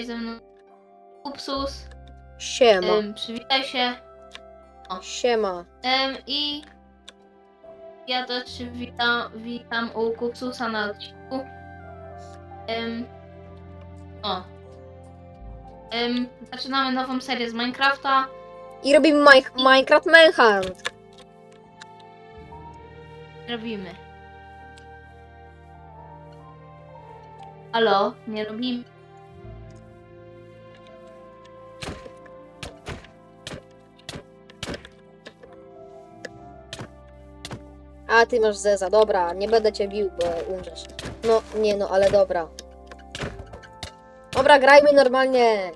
Jest ze mną Upsus. Siema. Em, przywitaj się. Siema. Em, I ja też witam, witam u Kupsusa na odcinku. Em, o. Em, zaczynamy nową serię z Minecrafta. I robimy Mi- Minecraft Manhunt. Robimy. Halo, nie robimy. A ty masz zeza, dobra, nie będę cię bił, bo umrzesz. No, nie no, ale dobra. Dobra, grajmy normalnie.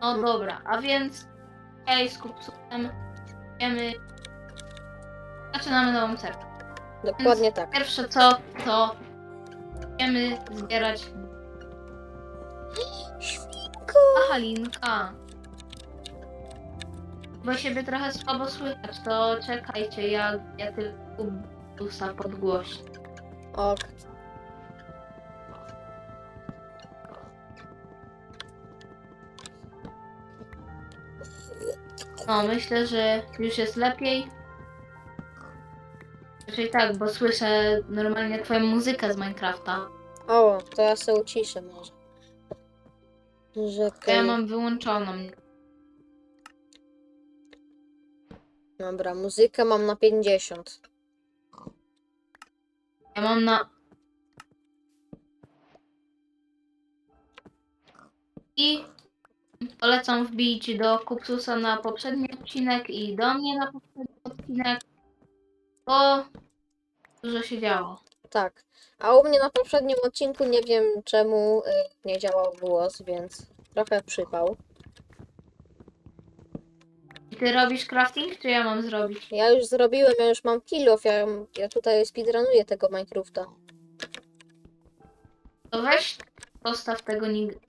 No dobra, a więc hej z Kupsusem. Wiemy. Zaczynamy nową serię. Dokładnie tak. Pierwsze co, to będziemy zbierać Świnko. A Halinka. Bo siebie trochę słabo słychać, to czekajcie, ja, ja tylko busa podgłośnię. Ok. No, myślę, że już jest lepiej. Raczej tak, bo słyszę normalnie twoją muzykę z Minecrafta. O, to ja se uciszę może. Że ja mam wyłączoną. Dobra, muzykę mam na 50. Ja mam na... I polecam wbić do Kupsusa na poprzedni odcinek i do mnie na poprzedni odcinek, bo dużo się działo. Tak. A u mnie na poprzednim odcinku nie wiem czemu y, nie działał głos, więc trochę przypał. Ty robisz crafting, czy ja mam zrobić? Ja już zrobiłem, ja już mam kilof, ja, ja tutaj speedrunuję tego Minecrafta. To weź, postaw tego nigdy.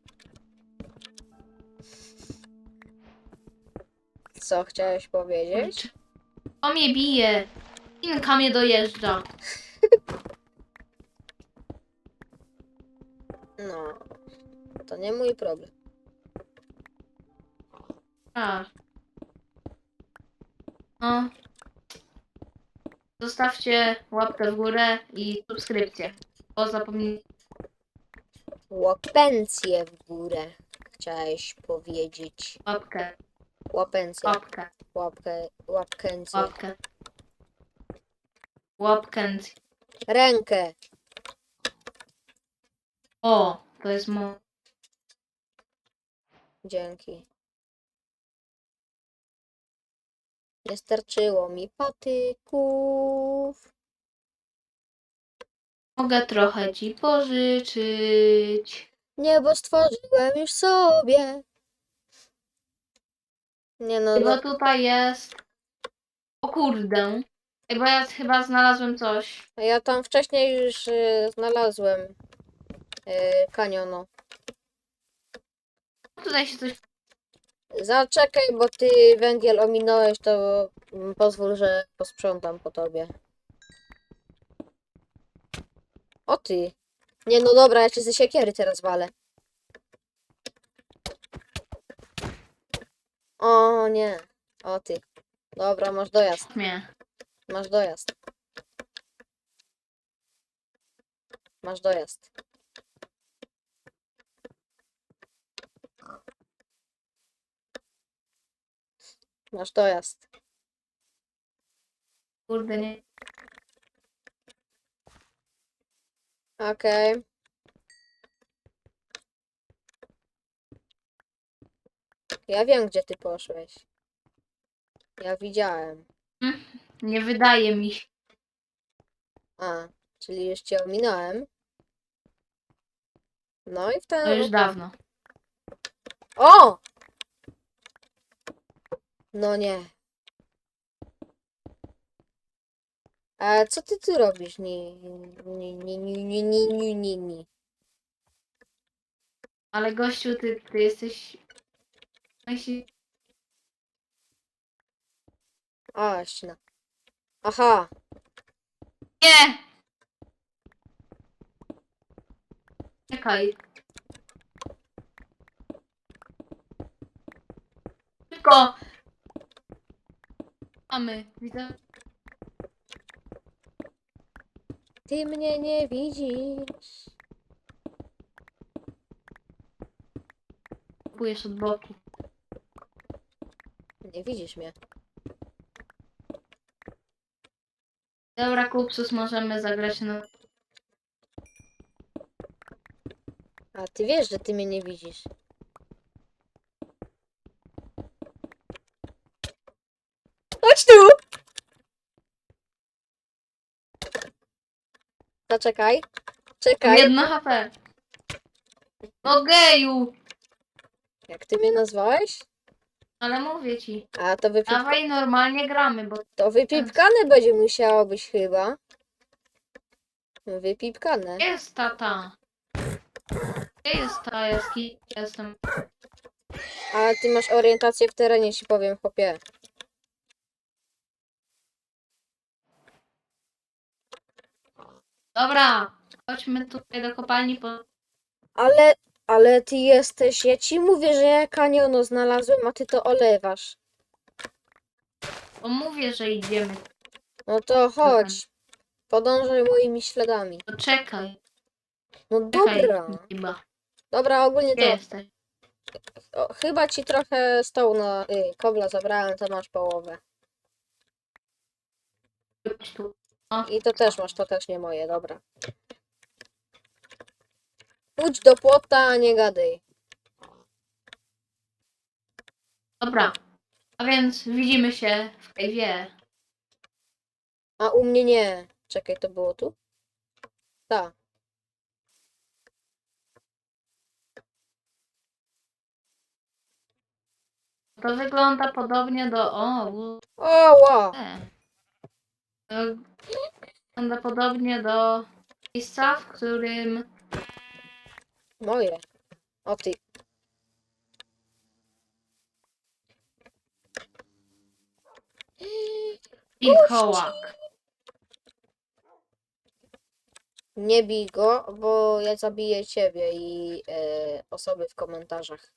Co chciałeś powiedzieć? O mnie bije! Inka mnie dojeżdża. No, to nie mój problem. A. No. Zostawcie łapkę w górę i subskrypcję. Bo zapomnij. Łapencję w górę, chciałeś powiedzieć. Łapkę, Łapencję, łapkę, łapkę, łapkęcję. łapkę. Łapkę. Rękę. O, to jest mo... Dzięki. Nie starczyło mi patyków. Mogę trochę ci pożyczyć. Niebo stworzyłem już sobie. Nie no, Bo no tutaj jest... O kurde. Ej, bo ja chyba znalazłem coś. ja tam wcześniej już y, znalazłem y, kaniono. Tutaj się coś... Zaczekaj, bo ty węgiel ominąłeś, to mm, pozwól, że posprzątam po tobie. O ty. Nie no dobra, ja cię ze siekiery teraz walę. O nie. O ty. Dobra, masz dojazd. mnie. Masz dojazd. Masz dojazd. Masz dojazd. Kurde, nie... Okej. Ja wiem, gdzie ty poszłeś. Ja widziałem. Nie wydaje mi się. A, czyli już cię ominąłem. No i w ten... To już dawno. O! No nie. A co ty tu robisz? Nie, nie, nie, nie, nie, nie, nie, nie, nie. Ale gościu, ty, ty jesteś... Jeśli... A, ścina. Aha. Nie! Czekaj. Szybko! Mamy, widzę. Ty mnie nie widzisz. Kupujesz od boku. Nie widzisz mnie. Dobra, Kupsus, możemy zagrać na... A ty wiesz, że ty mnie nie widzisz. Chodź tu! Zaczekaj. Czekaj. Jedno HP. No geju! Jak ty mnie nazwałeś? Ale mówię ci. A to, wypip... Dawaj, normalnie gramy, bo to wypipkane będzie musiało być chyba. Wypipkane. Gdzie jest tata? Gdzie jest ta jaskinia? Jestem. Ale ty masz orientację w terenie, ci powiem, chłopie. Dobra, chodźmy tutaj do kopalni po... Ale, ale ty jesteś, ja ci mówię, że ja kaniono znalazłem, a ty to olewasz. bo mówię, że idziemy. No to chodź. Podążaj moimi śladami. To czekaj, No czekaj. dobra. Chyba. Dobra, ogólnie Gdzie to jesteś? o, chyba ci trochę stołu na y, kobla zabrałem, to masz połowę. Chodź tu. I to też masz, to też nie moje, dobra. Pójdź do płota, a nie gadaj. dobra. A więc widzimy się w kajwie. A u mnie nie. Czekaj, to było tu? Tak. To wygląda podobnie do... O, O, ła. e. To wygląda podobnie do miejsca, w którym Moje. O ty. wilkołak. Nie bij go, bo ja zabiję ciebie i e, osoby w komentarzach.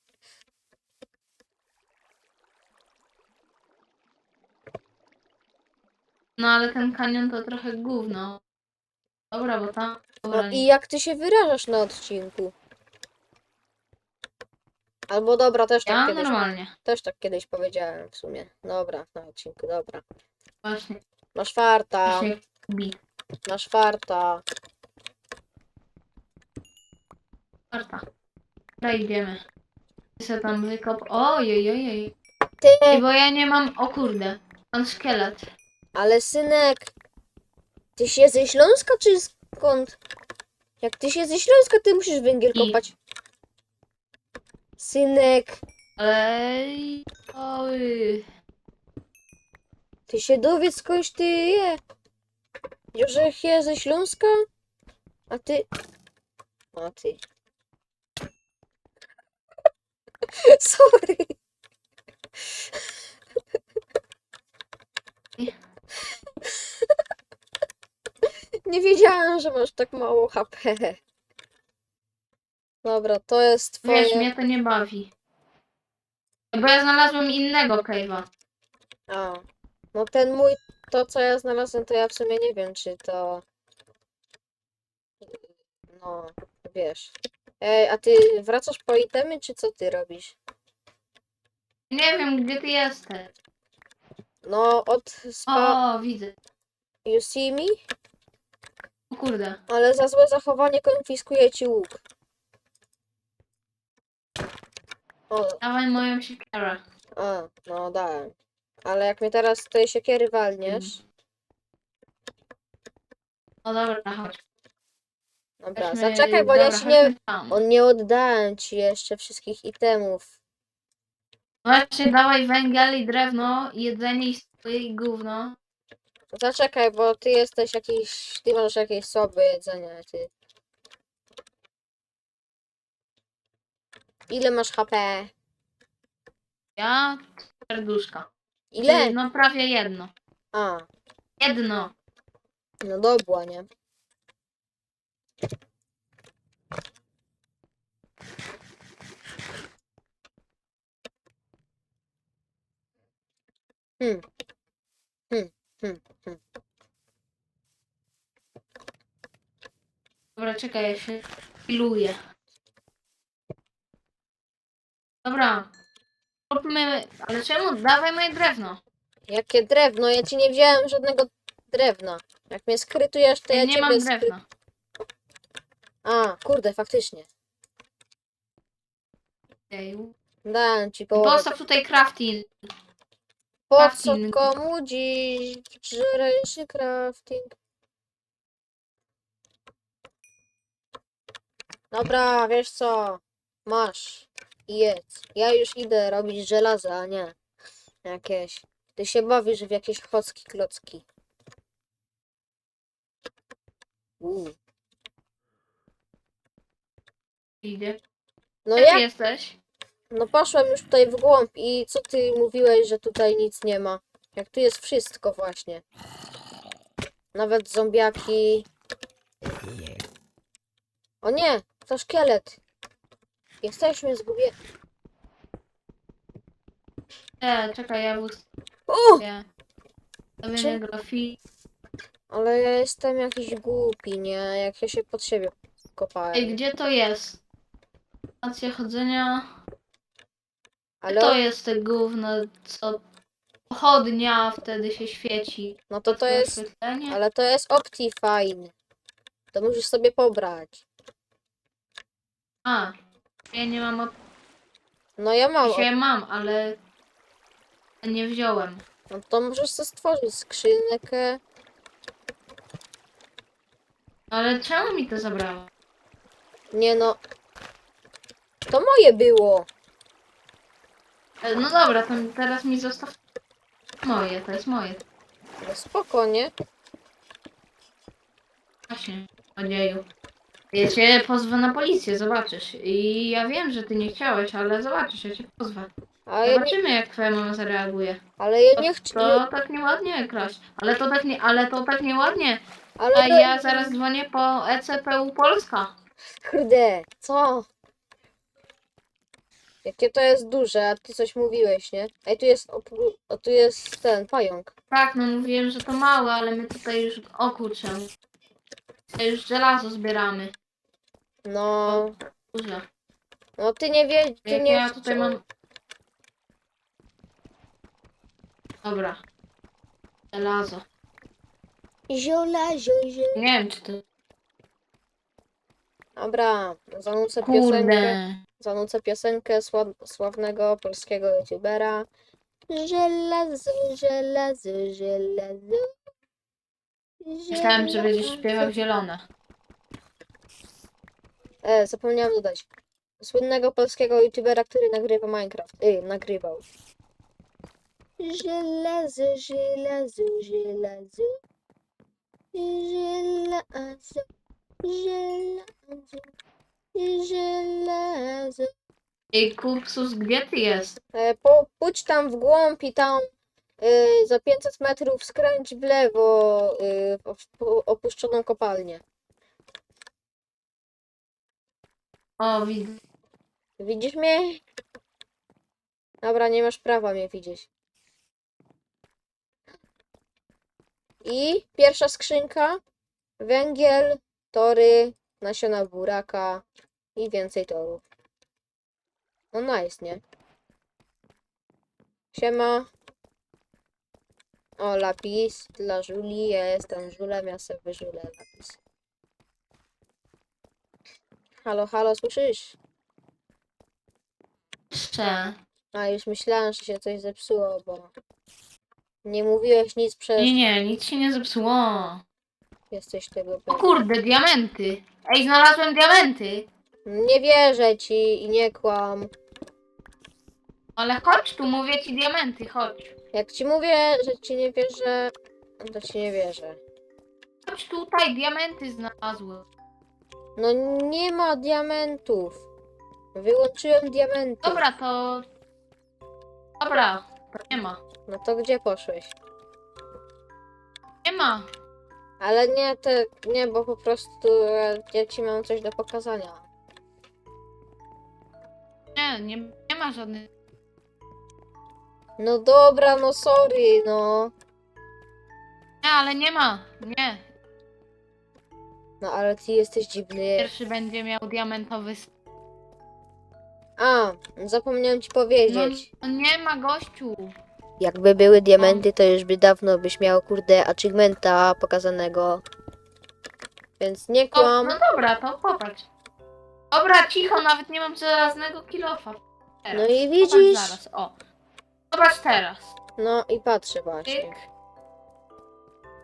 No ale ten kanion to trochę gówno. Dobra, bo tam... Dobra, No i jak ty się wyrażasz na odcinku? Albo dobra, też tak, Ja kiedyś, normalnie. też tak kiedyś powiedziałem w sumie. Dobra, na odcinku, dobra. Właśnie, Masz farta, bi. masz farta. Marta. Dobra, idziemy. Se tam wykop. Ojej, ojej. Ty, Ej, bo ja nie mam... O kurde. Mam szkielet. Ale synek, ty się ze Śląska czy skąd? Jak ty się ze Śląska, ty musisz węgiel I- kopać. Synek, Ej, oj. ty się dowiedz skądś ty je. Józef jest ze Śląska? A ty... A ty... Sorry. Nie wiedziałam, że masz tak mało HP. Dobra, to jest Wiesz, twoje... mnie to nie bawi. Bo ja znalazłem innego cave'a. A, no ten mój, to co ja znalazłem, to ja w sumie nie wiem, czy to... No, wiesz. Ej, a ty wracasz po itemy, czy co ty robisz? Nie wiem, gdzie ty jesteś. No, od spa... O, widzę. You see me? O kurde. Ale za złe zachowanie konfiskuję ci łuk. O, Dawaj moją siekierę. a, no dałem. Ale jak mnie teraz z tej siekiery walniesz... O dobra, chodź. Dobra, Chodźmy- zaczekaj, bo ja dobra, ci nie... chodźmy tam. On nie oddałem ci jeszcze wszystkich itemów. Właśnie dawaj węgiel i drewno, jedzenie i swoje i gówno. Zaczekaj, bo ty jesteś jakiś. Ty masz jakieś słabe jedzenie, ty. Ile masz HP? Ja serduszka. Ile? No prawie jedno. A, Jedno. no dobra, nie? Hmm, hmm. Dobra, czekaj, ja się piluję. Dobra. Róbmy, ale czemu? Dawaj moje drewno. Jakie drewno? Ja ci nie wziąłem żadnego drewna. Jak mnie skrytujesz, to Ja ja nie ciebie mam skry... drewna. A, kurde, faktycznie. Dałem ci połowę. Postaw tutaj crafting. Po co crafting. komu dziś żrejszy crafting? Dobra, wiesz co? Masz. i Jedz. Ja już idę robić żelazo, a nie jakieś. Ty się bawisz w jakieś chocki klocki. Uuu. Idzie. No Gdzie ty jak? jesteś? No poszłem już tutaj w głąb i co ty mówiłeś, że tutaj nic nie ma? Jak tu jest wszystko właśnie. Nawet zombiaki. O nie, to szkielet. Jesteśmy zgubieni. E, czekaj, ja U! ustawię. Czy- grafii. Ale ja jestem jakiś głupi, nie? Jak ja się pod siebie Ej, kopałem. gdzie to jest? Stacja chodzenia. Ale To jest te gówno, co pochodnia wtedy się świeci. no to to jest, Oświetlenie. ale to jest Optifine. To musisz sobie pobrać. A, ja nie mam, od... No ja mam. op- dzisiaj mam, ale nie wziąłem. No to możesz sobie stworzyć skrzynkę. Ale czemu mi to zabrało? Nie no. To moje było. E, No dobra, to teraz mi zostaw moje, to jest moje. No spoko, nie? Właśnie, odzieju. Ja cię pozwę na policję, zobaczysz. I ja wiem, że ty nie chciałeś, ale zobaczysz, ja cię pozwę. Ale ja nie, Zobaczymy, jak twoja mama zareaguje. ale ja nie chcę. to tak nieładnie kraść. Ale to tak nie, ale to tak nieładnie. Ale A ja zaraz dzwonię po ECPU Polska. Kurde, co? Jakie to jest duże, a ty coś mówiłeś, nie? Ej, tu jest, opru- o, tu jest ten pająk. Tak, no mówiłem, że to małe, ale my tutaj już... O kurczę. Tutaj już żelazo zbieramy. No, Duże. no ty nie wiesz, ty Jak nie ja tutaj mam... Dobra. Żelazo. Ziola, zio, zio. Nie wiem, czy to... Dobra, zanucę piosenkę, Kurde. Zanucę piosenkę sław, sławnego polskiego youtubera. Żelazo, żelazo, żelazo. Myślałem, że będziesz śpiewał zielone. E, zapomniałam dodać. Słynnego polskiego youtubera, który nagrywa Minecraft. Y, nagrywał. Żelazo, żelazo, żelazo. Żelazo, żelazo, żelazo. Ej, Kupsus, gdzie ty jest? E, po, pójdź tam w głąb i tam y, za 500 metrów skręć w lewo y, w, opuszczoną kopalnię. O, widzę. Widzisz mnie? Dobra, nie masz prawa mnie widzieć. I pierwsza skrzynka. Węgiel, tory, nasiona buraka i więcej torów. No nice, nie? Siema. O, lapis dla Żuli. Ja jestem żulem, ja sobie wyżulę lapis. Halo, halo, słyszysz? Jeszcze. A już myślałam, że się coś zepsuło, bo nie mówiłeś nic przez Nie, nie, nic się nie zepsuło. jesteś tego O kurde, diamenty. Ej, znalazłem diamenty. Nie wierzę ci i nie kłam. Ale chodź tu, mówię ci diamenty, chodź. Jak ci mówię, że ci nie wierzę, to ci nie wierzę. Chodź tutaj, diamenty znalazłem. No nie ma diamentów. Wyłączyłem diamenty. Dobra, to... Dobra, nie ma. No to gdzie poszłeś? Nie ma. Ale nie te, nie, bo po prostu e, ja ci mam coś do pokazania. Nie, nie, nie ma żadnych... No dobra, no sorry, no. Nie, ale nie ma. Nie. No ale ty jesteś dziwny. Pierwszy będzie miał diamentowy. s- A, zapomniałem ci No, powiedzieć. no nie ma gościu. Jakby były diamenty, to już by dawno byś miał, kurde, achievementa pokazanego. Więc nie kłam. no dobra, to popatrz. Dobra, cicho, nawet nie mam żelaznego kilofa. Teraz. No i widzisz? zaraz, o. Zobacz teraz. No i patrzę właśnie. Tyk.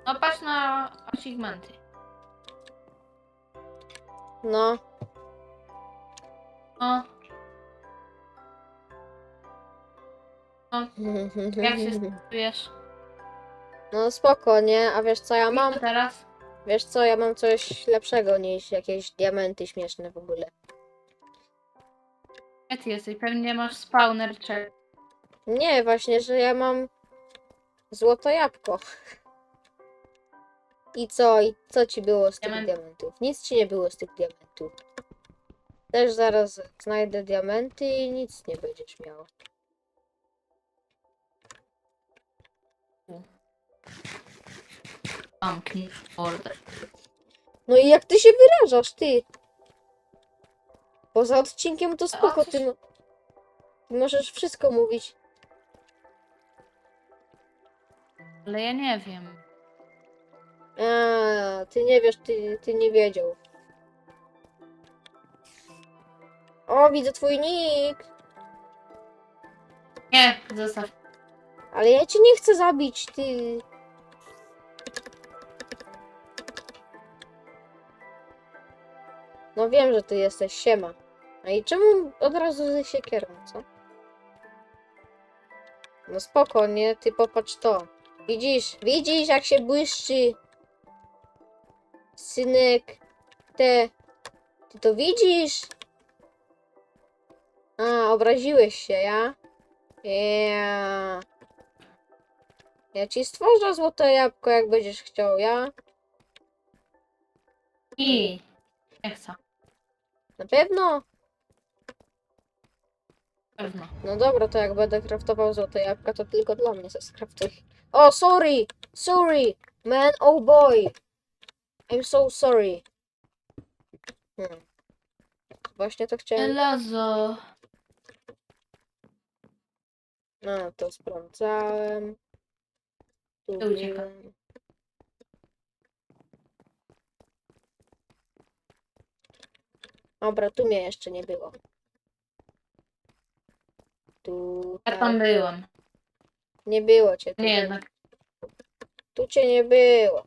No patrz na achievementy. No. No. Jak się czujesz? No spoko, nie? A wiesz co ja mam? Teraz? Wiesz co, ja mam coś lepszego niż jakieś diamenty śmieszne w ogóle. Gdzie ty jesteś? Pewnie masz spawner czy... Nie, właśnie, że ja mam złoto jabłko. I co? I co ci było z tych Diament- diamentów? Nic ci nie było z tych diamentów. Też zaraz znajdę diamenty i nic nie będziesz miał. Zamknij mordę. No i jak ty się wyrażasz, ty? Poza odcinkiem to spoko, ty, mo- ty możesz wszystko mówić. Ale ja nie wiem. A, ty nie wiesz, ty, ty nie wiedział. O, widzę twój nick. Nie, zostaw. Ale ja cię nie chcę zabić, ty. No wiem, że ty jesteś, siema. No i czemu od razu ze siekierą, co? No spoko, nie? Ty popatrz to. Widzisz, widzisz jak się błyszczy. Synek, te. Ty to widzisz? A, obraziłeś się, ja? Ja. Ja ci stworzę złote jabłko, jak będziesz chciał, ja? I nie chcę. Na pewno? Pewno. No dobra, to jak będę kraftował złote jabłka, to tylko dla mnie ze skraftuj. O, sorry! Sorry! Man, oh boy! I'm so sorry. Hmm. Właśnie to chciałem. Żelazo. No, to sprawdzałem. Tu ucieka. byłem. Dobra, tu mnie jeszcze nie było. Tu. Ja tam byłem. Nie było cię. Tu, Nie jednak. tu cię nie było.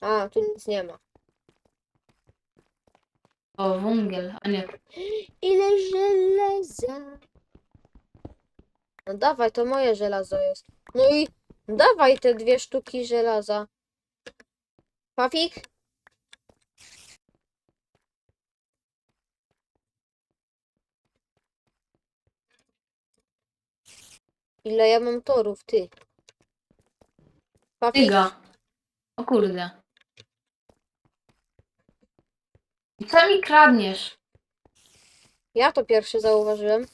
A, tu nic nie ma. O, węgiel, a nie. Ile żelaza? No dawaj, to moje żelazo jest. No i dawaj te dwie sztuki żelaza. Pawik? Ile ja mam torów, ty? Tyga. O kurde. I co mi kradniesz? Ja to pierwszy zauważyłem.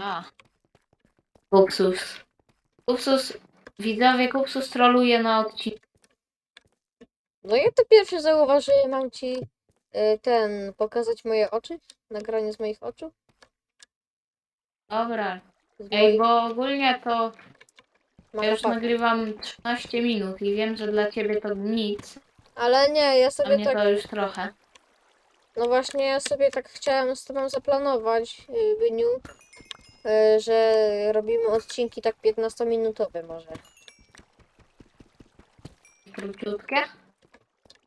A. Kupsus. Kupsus. Widzowie, Kupsus troluje na odcinku. No ja to pierwszy zauważyłem. Mam ci y, ten, pokazać moje oczy? Nagranie z moich oczu? Dobra. Ej, bo ogólnie to mam ja już fakt. nagrywam 13 minut i wiem, że dla ciebie to nic. Ale nie, ja Dla sobie mnie tak... to już trochę. No właśnie, ja sobie tak chciałam z tobą zaplanować, y, Byniu, y, że robimy odcinki tak 15-minutowe może. Króciutkie.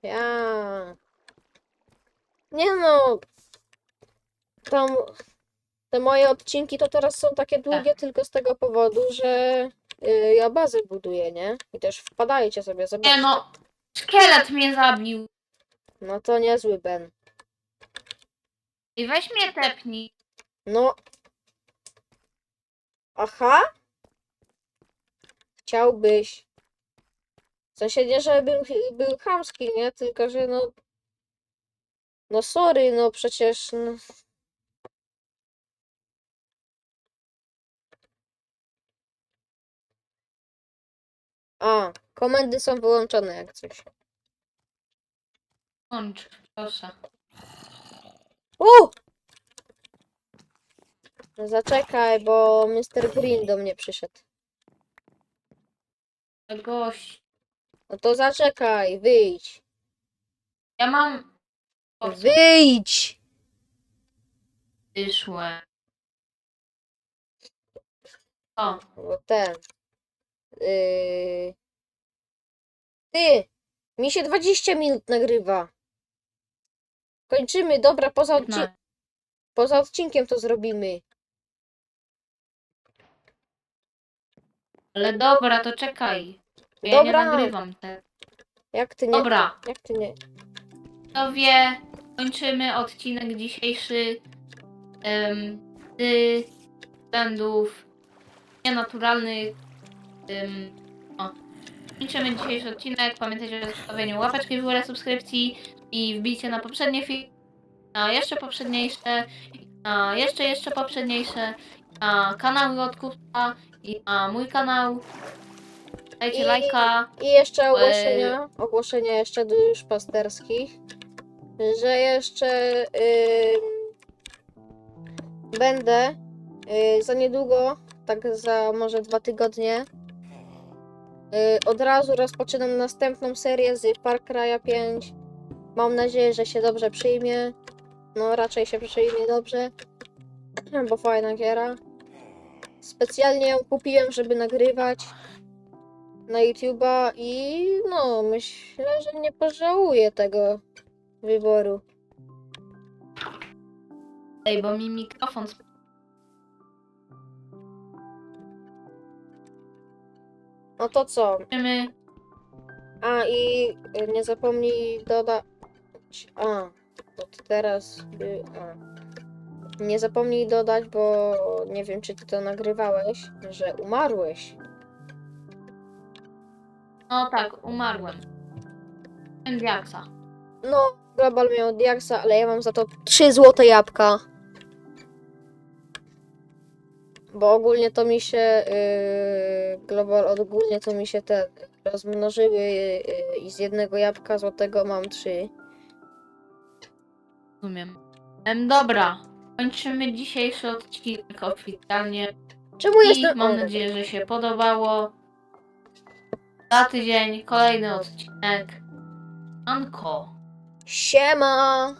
Ja. Nie no. Tam te moje odcinki to teraz są takie długie tylko z tego powodu, że y, ja bazę buduję, nie? I też wpadajcie sobie, Nie zobaczcie. no. Szkielet mnie zabił. No to niezły Ben. I weź mnie tepnij. No. Aha. Chciałbyś. W sensie nie, że był, był chamski, nie? Tylko, że no. No sorry, no przecież. No, A, komendy są wyłączone jak coś. Łącz, proszę. U! No Zaczekaj, bo Mr. Green do mnie przyszedł. Gość. No to zaczekaj, wyjdź. Ja mam... Wyjdź! wyszłe. O, Bo ten. Yy... Ty! Mi się 20 minut nagrywa. Kończymy, dobra, poza, odci poza odcinkiem to zrobimy. ale dobra, to czekaj. Ja nie Dobra. nagrywam te. Jak ty nie. Dobra, Jak ty nie. kto wie, kończymy odcinek dzisiejszy um, z względów nienaturalnych. Um, o. Kończymy dzisiejszy odcinek. Pamiętajcie o zostawieniu łapeczki w górę, subskrypcji i wbijcie na poprzednie filmy, na jeszcze poprzedniejsze, na jeszcze, jeszcze poprzedniejsze, na kanały od Kupca i na mój kanał. Dajcie I- lajka. I jeszcze ogłoszenia. Ogłoszenia jeszcze duszpasterskich. Że jeszcze będę yy, za niedługo, tak za może dwa tygodnie. Yy, od razu rozpoczynam następną serię z Far Cry'a 5. Mam nadzieję, że się dobrze przyjmie. No, raczej się przyjmie dobrze, bo fajna giera. Specjalnie ją kupiłem, żeby nagrywać na YouTube'a i no, myślę, że nie pożałuję tego wyboru. Ej, bo mi mikrofon sp- No to co? Kończymy. A i y, nie zapomnij dodać. A, bo to teraz. y, A. Nie zapomnij dodać, bo nie wiem, czy ty to nagrywałeś, że umarłeś. No tak, umarłem. Miałem Diaksa. No, Global miał Diaksa, ale ja mam za to 3 złote jabłka. Bo ogólnie to mi się. Yy, Global ogólnie to mi się te rozmnożyły yy, i z jednego jabłka złotego mam 3. Rozumiem. Em, dobra, kończymy dzisiejszy odcinek oficjalnie. Czemu I jestem. mam nadzieję, że się podobało. Za tydzień kolejny odcinek. Anko. Siema!